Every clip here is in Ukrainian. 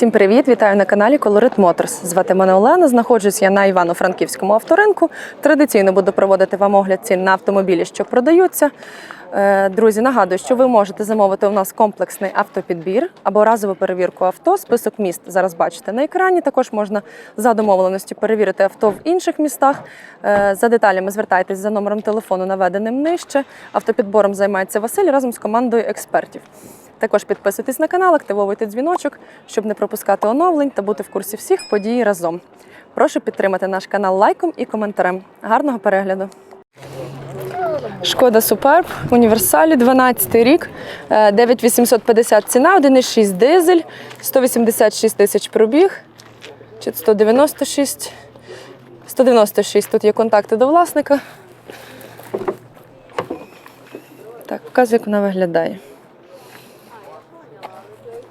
Всім привіт! Вітаю на каналі Colorit Motors. Звати мене Олена. Знаходжусь я на Івано-Франківському авторинку. Традиційно буду проводити вам огляд цін на автомобілі, що продаються. Е, Друзі, нагадую, що ви можете замовити у нас комплексний автопідбір або разову перевірку авто. Список міст зараз бачите на екрані. Також можна за домовленості перевірити авто в інших містах. Е, За деталями звертайтесь за номером телефону, наведеним нижче. Автопідбором займається Василь разом з командою експертів. Також підписуйтесь на канал, активовуйте дзвіночок, щоб не пропускати оновлень та бути в курсі всіх подій разом. Прошу підтримати наш канал лайком і коментарем. Гарного перегляду! Шкода Суперб, універсалі, 12 рік, е, 9850 ціна, 1,6 дизель, 186 тисяч пробіг, чи 196. 196. Тут є контакти до власника. Так, показую, як вона виглядає.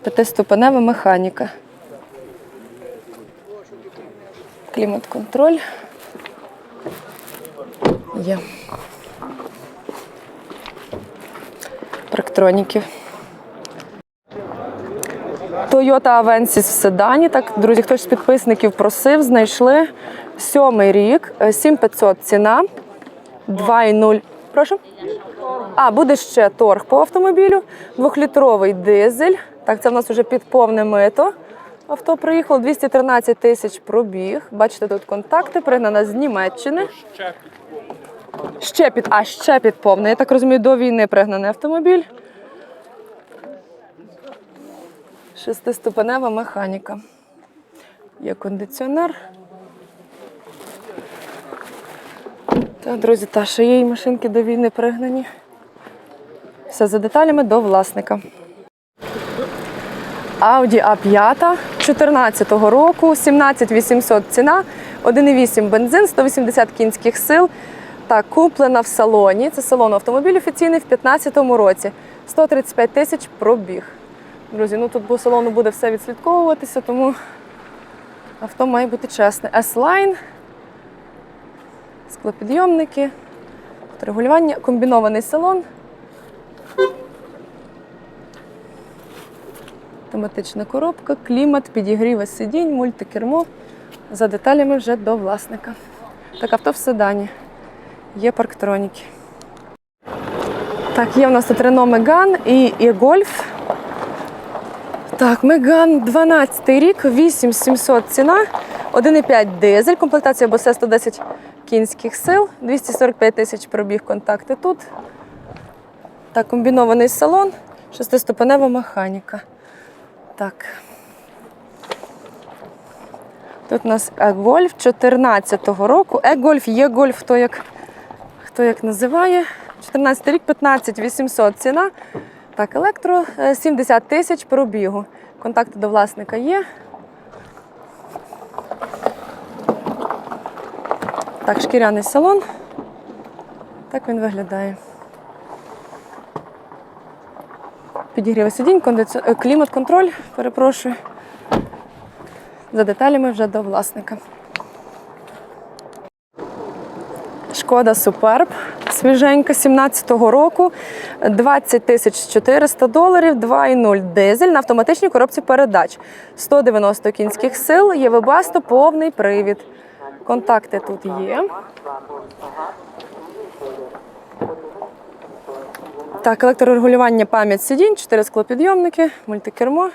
П'ятиступенева механіка. Клімат-контроль. Є. Парктроніки. Toyota Avensis в седані. Так, друзі, хтось з підписників просив, знайшли. Сьомий рік, е, 7500 ціна, 2,0. Прошу? А, буде ще торг по автомобілю. Двохлітровий дизель. Так, це в нас вже під повне мито. Авто приїхало 213 тисяч пробіг. Бачите, тут контакти, пригнана з Німеччини. Ще під, а ще під повне. Я так розумію, до війни пригнаний автомобіль. Шестиступенева механіка. Є кондиціонер. Так, друзі, та ще є і машинки до війни пригнані. Все за деталями до власника. Audi A5 14-го року, 17800 ціна, 1,8 бензин, 180 кінських сил. Так, куплена в салоні. Це салон автомобіль офіційний в 2015 році. 135 тисяч пробіг. Друзі, ну тут по салону буде все відслідковуватися, тому авто має бути чесне. S-Line, склопідйомники, регулювання, комбінований салон. Автоматична коробка, клімат, підігріви сидінь, мультикермо. За деталями вже до власника. Так, авто в седані. Є парктроніки. Так, є в нас тут Renault Megane і, і Golf. Так, Megane 12 рік, 8700 ціна, 1,5 дизель, комплектація БС 110 кінських сил, 245 тисяч пробіг контакти тут. Так, комбінований салон, шестиступенева механіка. Так. Тут у нас E-Golf 14-го року. E-Golf є гольф, хто як, хто як називає. 14 рік, 15 800 ціна. Так, електро е, 70 тисяч пробігу. Контакти до власника є. Так, шкіряний салон. Так він виглядає. Підігрів сидінь, кондиці... е, клімат-контроль, перепрошую. За деталями вже до власника. Шкода Суперб, свіженька 17-го року, 20 тисяч 400 доларів, 2,0 дизель на автоматичній коробці передач. 190 кінських сил, є повний привід. Контакти тут є. Так, електрорегулювання пам'ять сидінь, 4 склопідйомники, мультикермо.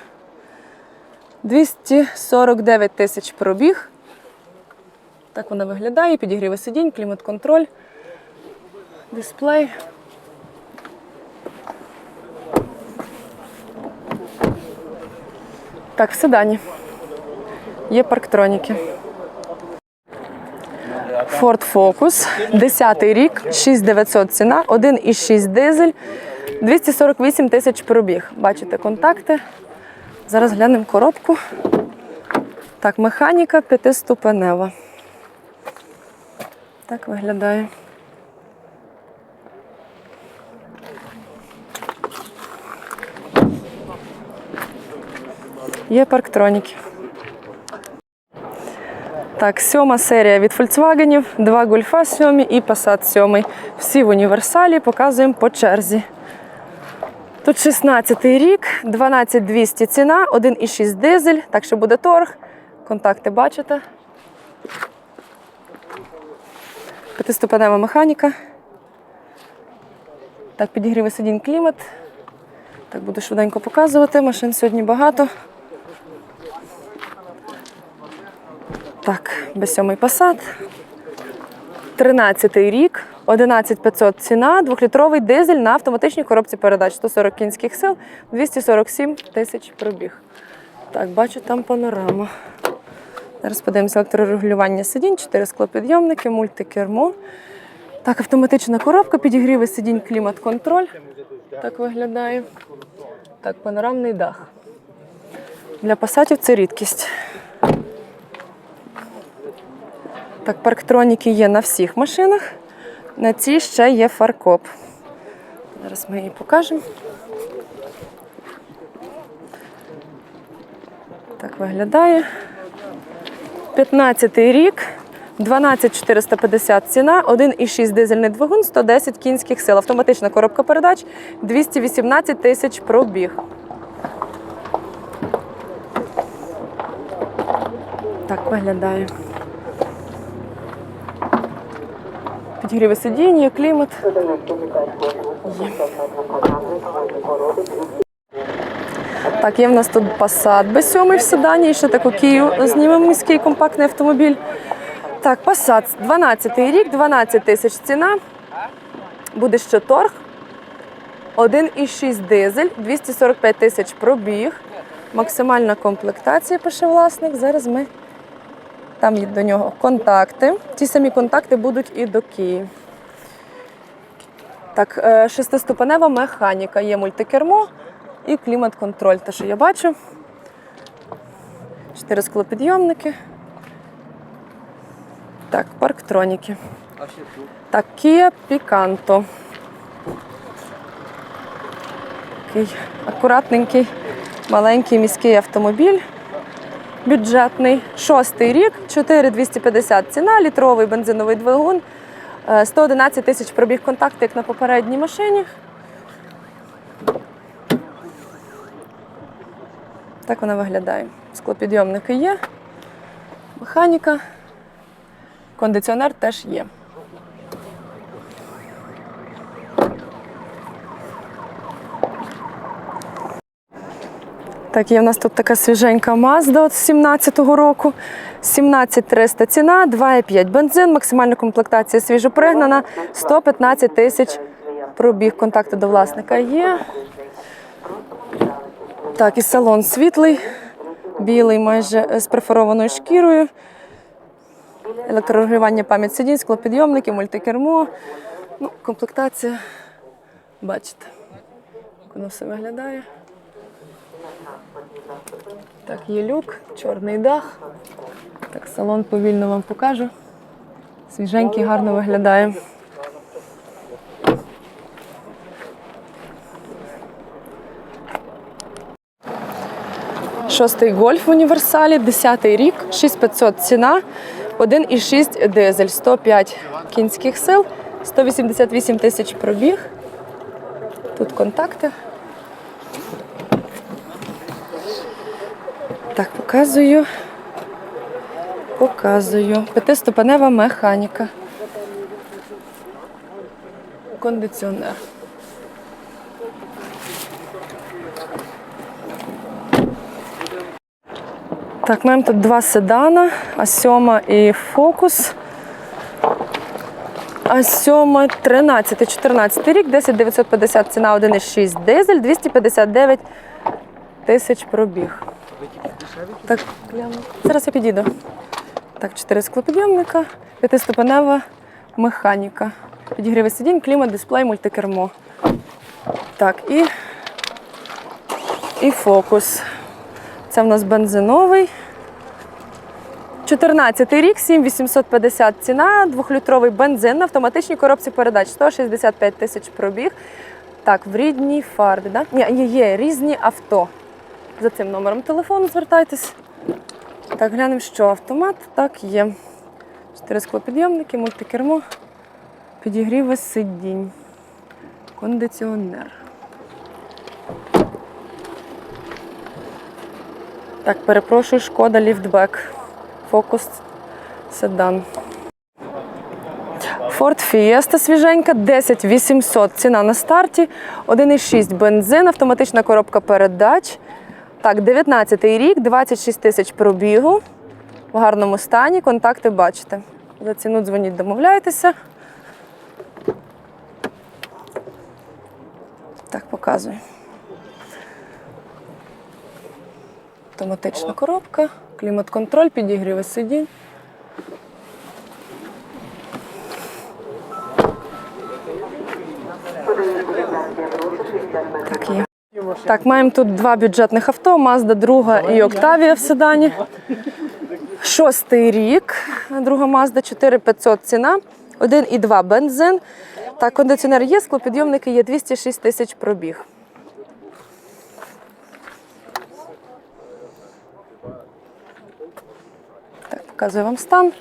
249 тисяч пробіг. Так вона виглядає. Підігріви сидінь, клімат-контроль, дисплей. Так, в седані. Є парктроніки. Ford Focus, 10 рік, 6900 ціна, 1,6 дизель, 248 тисяч пробіг. Бачите контакти. Зараз глянемо коробку. Так, механіка п'ятиступенева. Так виглядає. Є парктроніки. Так, сьома серія від Volkswagen, два гольфа сьомі і Passat сьомий. Всі в універсалі показуємо по черзі. Тут 16 рік, 12200 ціна, 1,6 дизель, так що буде торг. Контакти бачите. П'ятиступенева механіка. Так, підігріве сидінь клімат. Так, буду швиденько показувати. Машин сьогодні багато. Так, B7 Passat. 13 рік, 11500 ціна, двохлітровий дизель на автоматичній коробці передач. 140 кінських сил, 247 тисяч пробіг. Так, бачу там панорама. Зараз подивимося електрорегулювання сидінь, 4 склопідйомники, мультикермо. Так, автоматична коробка, підігріви сидінь, клімат-контроль. Так виглядає. Так, панорамний дах. Для пасатів це рідкість. Так, парктроніки є на всіх машинах. На цій ще є фаркоп. Зараз ми її покажемо. Так виглядає. 15 й рік, 12450 ціна, 1,6 дизельний двигун, 110 кінських сил. Автоматична коробка передач, 218 тисяч пробіг. Так виглядає. Підігріве сидіння, клімат. Так, є в нас тут Passat B7 в седані, і ще таку Київ знімемо міський компактний автомобіль. Так, Passat, 12 рік, 12 тисяч ціна. Буде ще торг. 1,6 дизель, 245 тисяч пробіг. Максимальна комплектація, пише власник. Зараз ми там є до нього контакти. Ті самі контакти будуть і до Києва. Так, е, шестиступенева механіка, є мультикермо і клімат-контроль. Те, що я бачу. Чотири склопідйомники. Так, парктроніки. Так, Kia Picanto. Такий акуратненький, маленький міський автомобіль. Бюджетний. Шостий рік, 4250 ціна, літровий бензиновий двигун, е, 111 тисяч пробіг контакт, як на попередній машині. Так вона виглядає. Склопідйомники є, механіка, кондиціонер теж є. Так, є в нас тут така свіженька Mazda от 17-го року. 17300 ціна, 2,5 бензин, максимальна комплектація свіжопригнана, 115 тисяч пробіг. Контакти до власника є. Так, і салон світлий, білий, майже з перфорованою шкірою. Електрорегулювання пам'ять сидінь, склопідйомники, мультикермо. Ну, комплектація, бачите, як воно все виглядає. Так, є люк, чорний дах. Так, салон повільно вам покажу. Свіженький, гарно виглядає. Шостий гольф в універсалі, 10-й рік, 6500 ціна, 1,6 дизель, 105 кінських сил, 188 тисяч пробіг. Тут контакти. Так, показую. Показую. П'ятиступенева механіка. Кондиціонер. Так, маємо тут два седана, А7 і Фокус. А7 13, 14 рік, 10 950 ціна 1,6 дизель, 259 тисяч пробіг. Так. Зараз я підійду. Так, чотири склопідйомника, п'ятиступенева механіка. Підігріве сидінь, клімат, дисплей, мультикермо. Так, і, і фокус. Це в нас бензиновий. 14 рік, 7850 ціна, двохлітровий бензин на автоматичній коробці передач, 165 тисяч пробіг. Так, в рідній фарбі. Да? Ні, є, є різні авто. За цим номером телефону звертайтесь. Так, глянемо, що автомат так є. Чотири склопідйомники, мультикермо, підігрів сидінь, кондиціонер. Так, перепрошую, шкода ліфтбек. Фокус седан. Форт Фієста свіженька, 10800 ціна на старті, 1,6 бензин, автоматична коробка передач. Так, 19-й рік, 26 тисяч пробігу. В гарному стані. Контакти бачите. За ціну дзвоніть, домовляйтеся. Так, показую. Автоматична коробка, клімат-контроль, підігріви сидінь. Так, є. Так, маємо тут два бюджетних авто: Mazda 2 і Octavia в седані. Шостий рік. Друга Mazda 4500 ціна. 1,2 бензин. Так, кондиціонер є, склопідйомники є 206 тисяч пробіг. Так, показую вам стан.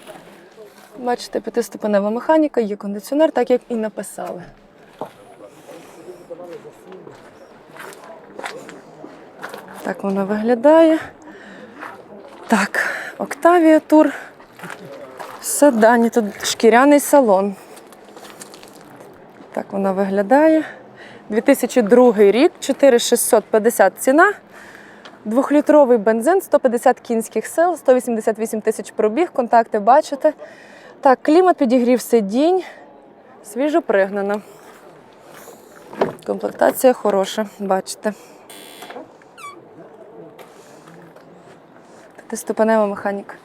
Бачите, п'ятиступенева механіка, є кондиціонер, так як і написали. Так воно виглядає. Так, Octavia Tour. Седані, тут шкіряний салон. Так воно виглядає. 2002 рік, 4650 ціна. Двохлітровий бензин, 150 кінських сил, 188 тисяч пробіг, контакти бачите. Так, клімат підігрів сидінь, свіжо пригнана. Комплектація хороша, бачите. П'ятиступенева механіка.